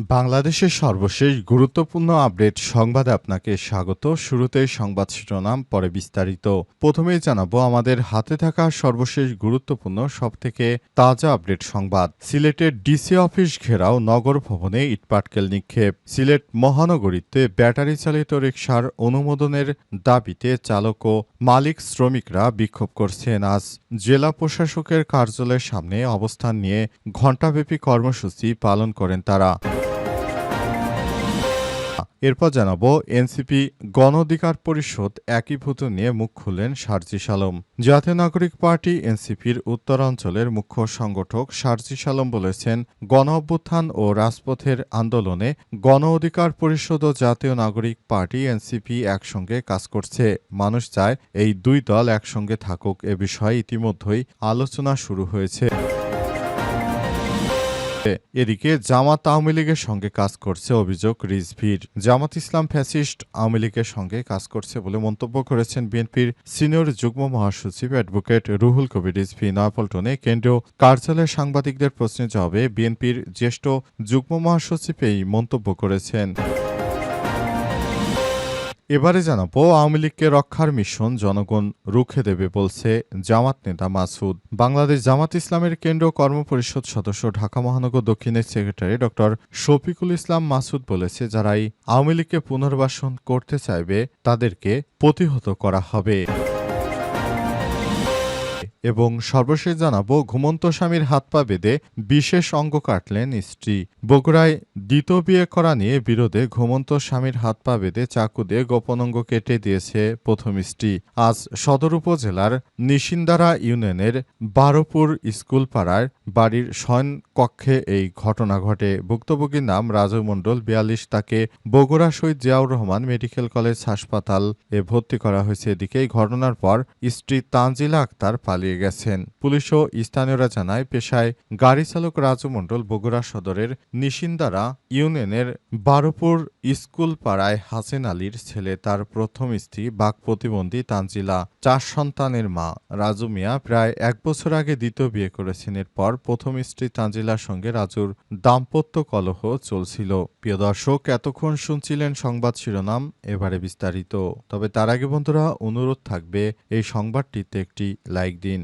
বাংলাদেশের সর্বশেষ গুরুত্বপূর্ণ আপডেট সংবাদে আপনাকে স্বাগত। শুরুতেই সংবাদ শিরোনাম, পরে বিস্তারিত। প্রথমেই জানাব, আমাদের হাতে থাকা সর্বশেষ গুরুত্বপূর্ণ, সবথেকে তাজা আপডেট সংবাদ। সিলেটের ডিসি অফিস ঘেরাও নগর ভবনে ইটপাটকেল নিক্ষেপ। সিলেট মহানগরীতে ব্যাটারি চালিত রিক্সার অনুমোদনের দাবিতে চালক ও মালিক শ্রমিকরা বিক্ষোভ করছেন। আজ জেলা প্রশাসকের কার্যালয়ের সামনে অবস্থান নিয়ে ঘণ্টাব্যাপী কর্মসূচি পালন করেন তারা। এরপর জানাব, এনসিপি গণ অধিকার পরিষদ একীভূত নিয়ে মুখ খুললেন সার্জিস আলম জাতীয় নাগরিক পার্টি এনসিপির উত্তরাঞ্চলের মুখ্য সংগঠক সার্জিস আলম বলেছেন গণ অভ্যুত্থান ও রাজপথের আন্দোলনে গণ অধিকার পরিষদ ও জাতীয় নাগরিক পার্টি এনসিপি একসঙ্গে কাজ করছে। মানুষ চায় এই দুই দল একসঙ্গে থাকুক, এ বিষয়ে ইতিমধ্যেই আলোচনা শুরু হয়েছে। এদিকে জামাত আওয়ামী লীগের সঙ্গে কাজ করছে অভিযোগ রিজভির। জামাত ইসলাম ফ্যাসিস্ট আওয়ামী লীগের সঙ্গে কাজ করছে বলে মন্তব্য করেছেন বিএনপির সিনিয়র যুগ্ম মহাসচিব অ্যাডভোকেট রুহুল কবির রিজভি। নয়াপল্টনে কেন্দ্রীয় কার্যালয়ের সাংবাদিকদের প্রশ্নের জবাবে বিএনপির জ্যেষ্ঠ যুগ্ম মহাসচিব এই মন্তব্য করেছেন। এবারে জানাব, আওয়ামী লীগকে রক্ষার মিশন জনগণ রুখে দেবে বলছে জামাত নেতা মাসুদ। বাংলাদেশ জামাত ইসলামের কেন্দ্র কর্মপরিষদ সদস্য ঢাকা মহানগর দক্ষিণের সেক্রেটারি ড. শফিকুল ইসলাম মাসুদ বলেছে, যারাই আওয়ামী লীগকে পুনর্বাসন করতে চাইবে, তাদেরকে প্রতিহত করা হবে। এবং সর্বশেষ জানাব, ঘুমন্ত স্বামীর হাত পা বেঁধে বিশেষ অঙ্গ কাটলেন স্ত্রী। বগুড়ায় দ্বিতীয় বিয়ে করা নিয়ে বিরোধে ঘুমন্ত স্বামীর হাত পা বেঁধে চাকু দিয়ে গোপন অঙ্গ কেটে দিয়েছে প্রথম স্ত্রী। আজ সদর উপজেলার নিশিন্দারা ইউনিয়নের বারোপুর স্কুল পাড়ার বাড়ির শয়ন কক্ষে এই ঘটনা ঘটে। ভুক্তভোগীর নাম রাজু মণ্ডল বিয়াল্লিশ, তাকে বগুড়া শহীদ জিয়াউর রহমান মেডিকেল কলেজ হাসপাতাল এ ভর্তি করা হয়েছে। এদিকে এই ঘটনার পর স্ত্রী তানজিলা আক্তার পালিয়ে গেছেন। পুলিশ ও স্থানীয়রা জানায়, পেশায় গাড়ি চালক রাজু মণ্ডল বগুড়া সদরের নিশিন্দারা ইউনিয়নের বারোপুর স্কুল পাড়ায় হাসেন আলীর ছেলে, তার প্রথম স্ত্রী বাক প্রতিবন্ধী তানজিলা, চার সন্তানের মা। রাজু মিয়া প্রায় এক বছর আগে দ্বিতীয় বিয়ে করেছেন। এরপর প্রথম স্ত্রী তানজিলার সঙ্গে রাজুর দাম্পত্য কলহ চলছিল। প্রিয় দর্শক, এতক্ষণ শুনছিলেন সংবাদ শিরোনাম, এবারে বিস্তারিত। তবে তার আগে বন্ধুরা, অনুরোধ থাকবে, এই সংবাদটিতে একটি লাইক দিন।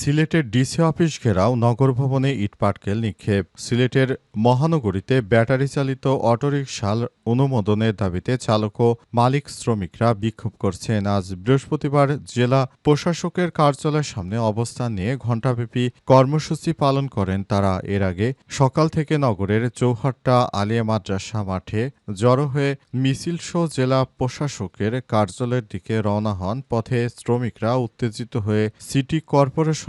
সিলেটের ডিসি অফিস ঘেরাও নগর ভবনে ইটপাটকেল নিক্ষেপ। সিলেটের মহানগরীতে ব্যাটারি চালিত অটোরিকশার অনুমোদনের দাবিতে চালক ও মালিক শ্রমিকরা বিক্ষোভ করছেন। আজ বৃহস্পতিবার জেলা প্রশাসকের কার্যালয়ের সামনে অবস্থান নিয়ে ঘণ্টাব্যাপী কর্মসূচি পালন করেন তারা। এর আগে সকাল থেকে নগরের চৌহাট্টা আলিয়া মাদ্রাসা মাঠে জড়ো হয়ে মিছিল সহ জেলা প্রশাসকের কার্যালয়ের দিকে রওনা হন। পথে শ্রমিকরা উত্তেজিত হয়ে সিটি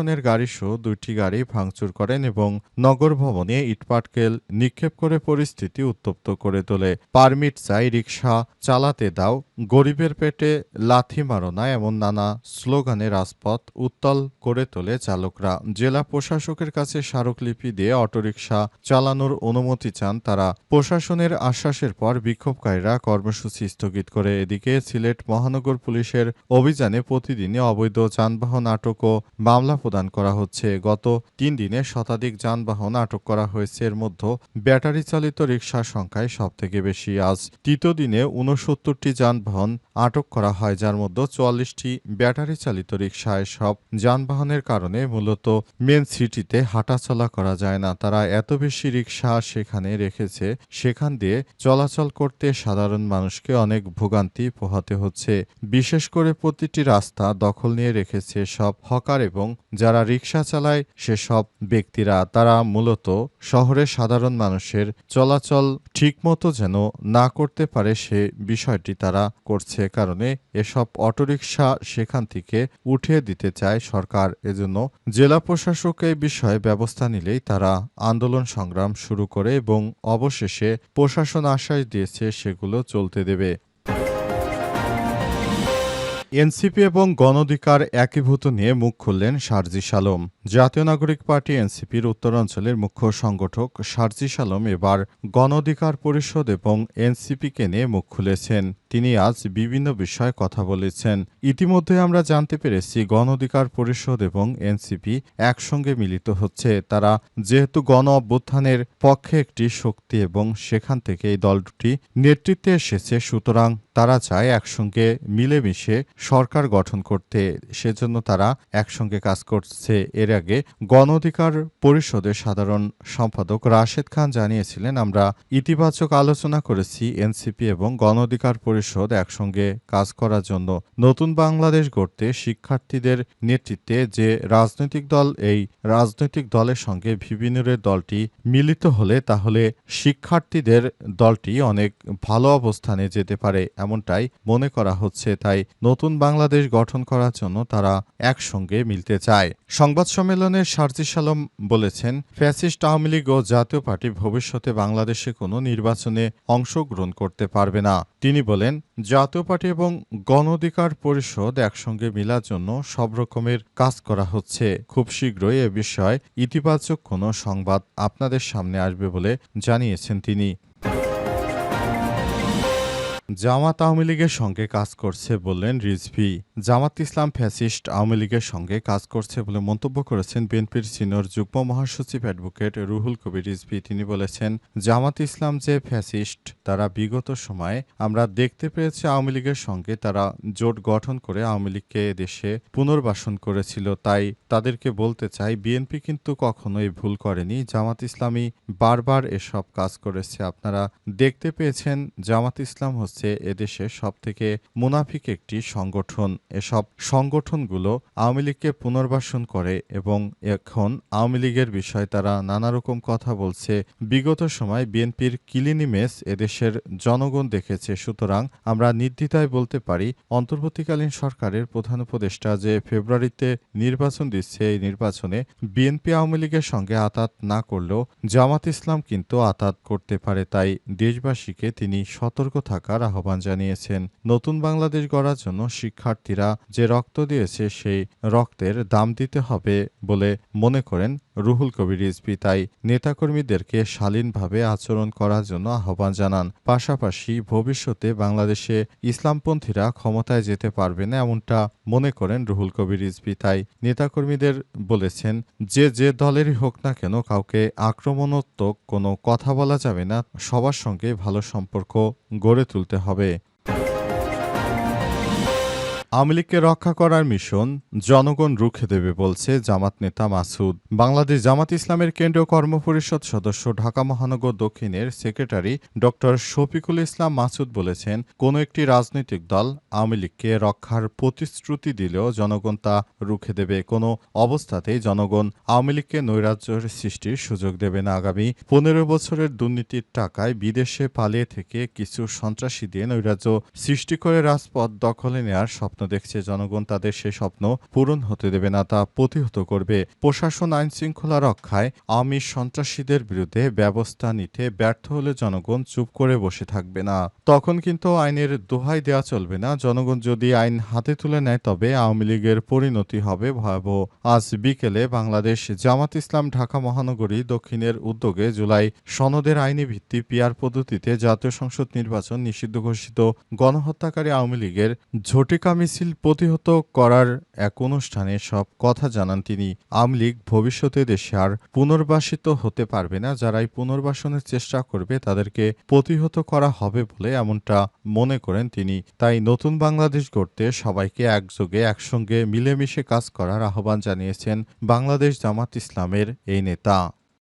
কর্পোরেশনের গাড়িসহ দুইটি গাড়ি ভাঙচুর করেন এবং নগর ভবনে ইটপাটকেল নিক্ষেপ করে পরিস্থিতি উত্তপ্ত করে তোলে। পারমিট চাই রিক্সা চালাতে দাও, গরিবের পেটে লাথি মারো না এমন নানা স্লোগানে রাজপথ উত্তাল করে তোলে চালকরা। জেলা প্রশাসকের কাছে স্মারকলিপি দিয়ে অটোরিকশা চালানোর অনুমতি চান তারা। প্রশাসনের আশ্বাসের পর বিক্ষোভকারীরা কর্মসূচি স্থগিত করে। এদিকে সিলেট মহানগর পুলিশের অভিযানে প্রতিদিনই অবৈধ যানবাহন আটক ও মামলা প্রদান করা হচ্ছে। গত তিন দিনে শতাধিক যানবাহন আটক করা হয়েছে। এর মধ্যে ব্যাটারি চালিত রিকশার সংখ্যায় সবথেকে বেশি। আজ তৃতীয় দিনে উনসত্তরটি যানবাহন আটক করা হয়, যার মধ্যে চুয়াল্লিশটি ব্যাটারি চালিত রিকশায়। সব যানবাহনের কারণে মূলত মেন সিটিতে হাঁটাচলা করা যায় না। তারা এত বেশি রিকশা সেখানে রেখেছে, সেখান দিয়ে চলাচল করতে সাধারণ মানুষকে অনেক ভোগান্তি পোহাতে হচ্ছে। বিশেষ করে প্রতিটি রাস্তা দখল নিয়ে রেখেছে সব হকার এবং যারা রিক্সা চালায়, সেসব ব্যক্তিরা, তারা মূলত শহরে সাধারণ মানুষের চলাচল ঠিকমতো যেন না করতে পারে সে বিষয়টি তারা করছে। কারণে এসব অটোরিকশা সেখান থেকে উঠিয়ে দিতে চায় সরকার। এজন্য জেলা প্রশাসক এই বিষয়ে ব্যবস্থা নিলেই তারা আন্দোলন সংগ্রাম শুরু করে এবং অবশেষে প্রশাসন আশ্বাস দিয়েছে সেগুলো চলতে দেবে। এনসিপি এবং গণঅধিকার একীভূত নিয়ে মুখ খুললেন সারজি আলম জাতীয় নাগরিক পার্টি এনসিপির উত্তরাঞ্চলের মুখ্য সংগঠক সারজিস আলম এবার গণঅধিকার পরিষদ এবং এনসিপিকে নিয়ে মুখ খুলেছেন। তিনি আজ বিভিন্ন বিষয়ে কথা বলেছেন। ইতিমধ্যে আমরা জানতে পেরেছি, গণঅধিকার পরিষদ এবং এনসিপি একসঙ্গে মিলিত হচ্ছে। তারা যেহেতু গণ অভ্যুত্থানের পক্ষে একটি শক্তি এবং সেখান থেকে এই দল দুটি নেতৃত্বে এসেছে, সুতরাং তারা চায় একসঙ্গে মিলেমিশে সরকার গঠন করতে। সেজন্য তারা একসঙ্গে কাজ করছে। এর আগে গণ অধিকার পরিষদের সাধারণ সম্পাদক রাশেদ খান জানিয়েছিলেন, আমরা ইতিবাচক আলোচনা করেছি এনসিপি এবং গণ অধিকার পরিষদ একসঙ্গে কাজ করার জন্য। নতুন বাংলাদেশ গড়তে শিক্ষার্থীদের নেতৃত্বে যে রাজনৈতিক দল, এই রাজনৈতিক দলের সঙ্গে বিভিন্নের দলটি মিলিত হলে তাহলে শিক্ষার্থীদের দলটি অনেক ভালো অবস্থানে যেতে পারে। এমনটাই মনে করা হচ্ছে, তাই নতুন বাংলাদেশ গঠন করার জন্য তারা একসঙ্গে মিলতে চায়। সংবাদ সম্মেলনে সার্জিস আলম বলেছেন, ফ্যাসিস্ট আওয়ামী লীগ ও জাতীয় পার্টি ভবিষ্যতে বাংলাদেশে কোনো নির্বাচনে অংশগ্রহণ করতে পারবে না। তিনি বলেন, জাতীয় পার্টি এবং গণ অধিকার পরিষদ একসঙ্গে মিলার জন্য সব রকমের কাজ করা হচ্ছে। খুব শীঘ্রই এ বিষয়ে ইতিবাচক কোনো সংবাদ আপনাদের সামনে আসবে বলে জানিয়েছেন তিনি। জামাত আওয়ামী লীগের সঙ্গে কাজ করছে বললেন রিজভি। জামাত ইসলাম ফ্যাসিস্ট আওয়ামী লীগের সঙ্গে কাজ করছে বলে মন্তব্য করেছেন বিএনপির সিনিয়র যুগ্ম মহাসচিব অ্যাডভোকেট রুহুল কবির রিজভি। তিনি বলেছেন, জামাত ইসলাম যে ফ্যাসিস্ট, তারা বিগত সময়ে আমরা দেখতে পেয়েছি আওয়ামী লীগের সঙ্গে তারা জোট গঠন করে আওয়ামী লীগকে দেশে পুনর্বাসন করেছিল। তাই তাদেরকে বলতে চাই, বিএনপি কিন্তু কখনোই ভুল করেনি। জামাত ইসলামী বারবার এসব কাজ করেছে। আপনারা দেখতে পেয়েছেন জামাত ইসলাম হচ্ছে এদেশে সব থেকে মুনাফিক একটি সংগঠন। এসব সংগঠনগুলো আওয়ামী লীগকে পুনর্বাসন করে এবং এখন আওয়ামী লীগের বিষয়ে তারা নানা রকম কথা বলছে। বিগত সময় বিএনপির কিলিনি মেস এদেশের জনগণ দেখেছে। সুতরাং আমরা নির্দ্বিধায় বলতে পারি, অন্তর্বর্তীকালীন সরকারের প্রধান উপদেষ্টা যে ফেব্রুয়ারিতে নির্বাচন দিচ্ছে এই নির্বাচনে বিএনপি আওয়ামী লীগের সঙ্গে আতাত না করলেও জামাত ইসলাম কিন্তু আতাত করতে পারে। তাই দেশবাসীকে তিনি সতর্ক থাকার আহ্বান জানিয়েছেন, নতুন বাংলাদেশ গড়ার জন্য শিক্ষার্থীরা যে রক্ত দিয়েছে, সেই রক্তের দাম দিতে হবে বলে মনে করেন রুহুল কবির রিজভি তাই নেতাকর্মীদেরকে শালীনভাবে আচরণ করার জন্য আহ্বান জানান। পাশাপাশি ভবিষ্যতে বাংলাদেশে ইসলামপন্থীরা ক্ষমতায় যেতে পারবে না এমনটা মনে করেন রুহুল কবির রিজভি তাই নেতাকর্মীদের বলেছেন, যে যে দলেরই হোক না কেন কাউকে আক্রমণাত্মক কোনো কথা বলা যাবে না। সবার সঙ্গে ভালো সম্পর্ক গড়ে তুলতে হবে। আওয়ামী রক্ষা করার মিশন জনগণ রুখে দেবে বলছে জামাত নেতা মাসুদ। বাংলাদেশ জামাত ইসলামের কেন্দ্রীয় কর্মপরিষদ সদস্য ঢাকা মহানগর দক্ষিণের সেক্রেটারি ড শফিকুল ইসলাম মাসুদ বলেছেন, কোনো একটি রাজনৈতিক দল আওয়ামী লীগকে রক্ষার প্রতিশ্রুতি দিলেও জনগণ তা রুখে দেবে। কোনো অবস্থাতেই জনগণ আওয়ামী লীগকে নৈরাজ্যের সৃষ্টির সুযোগ দেবে না। আগামী পনেরো বছরের দুর্নীতির টাকায় বিদেশে পালিয়ে থেকে কিছু সন্ত্রাসী দিয়ে নৈরাজ্য সৃষ্টি করে রাজপথ দখলে নেয়ার স্বপ্ন দেখছে জনগণ, তাদের সে স্বপ্ন পূরণ হতে দেবে না, তা প্রতিহত করবে। প্রশাসন আইন শৃঙ্খলা রক্ষায় আওয়ামী সন্ত্রাসীদের বিরুদ্ধে ব্যবস্থা নিতে ব্যর্থ হলে জনগণ চুপ করে বসে থাকবে না। তখন কিন্তু আইনের দোহাই দেওয়া চলবে না। জনগণ যদি আইন হাতে তুলে নেয়, তবে আওয়ামী লীগের পরিণতি হবে ভয়াবহ। আজ বিকেলে বাংলাদেশ জামাত ইসলাম ঢাকা মহানগরী দক্ষিণের উদ্যোগে জুলাই সনদের আইনি ভিত্তি পিয়ার পদ্ধতিতে জাতীয় সংসদ নির্বাচন নিষিদ্ধ ঘোষিত। গণহত্যাকারী আওয়ামী লীগের ঝটিকা মিছিল প্রতিহত করার এক অনুষ্ঠানে সব কথা জানান তিনি। আওয়ামী লীগ ভবিষ্যতে দেশে আর পুনর্বাসিত হতে পারবে না। যারাই পুনর্বাসনের চেষ্টা করবে, তাদেরকে প্রতিহত করা হবে বলে এমনটা মনে করেন তিনি। তাই নতুন বাংলাদেশ গড়তে সবাইকে একযোগে, একসঙ্গে মিলেমিশে কাজ করার আহ্বান জানিয়েছেন বাংলাদেশ জামাত ইসলামের এই নেতা।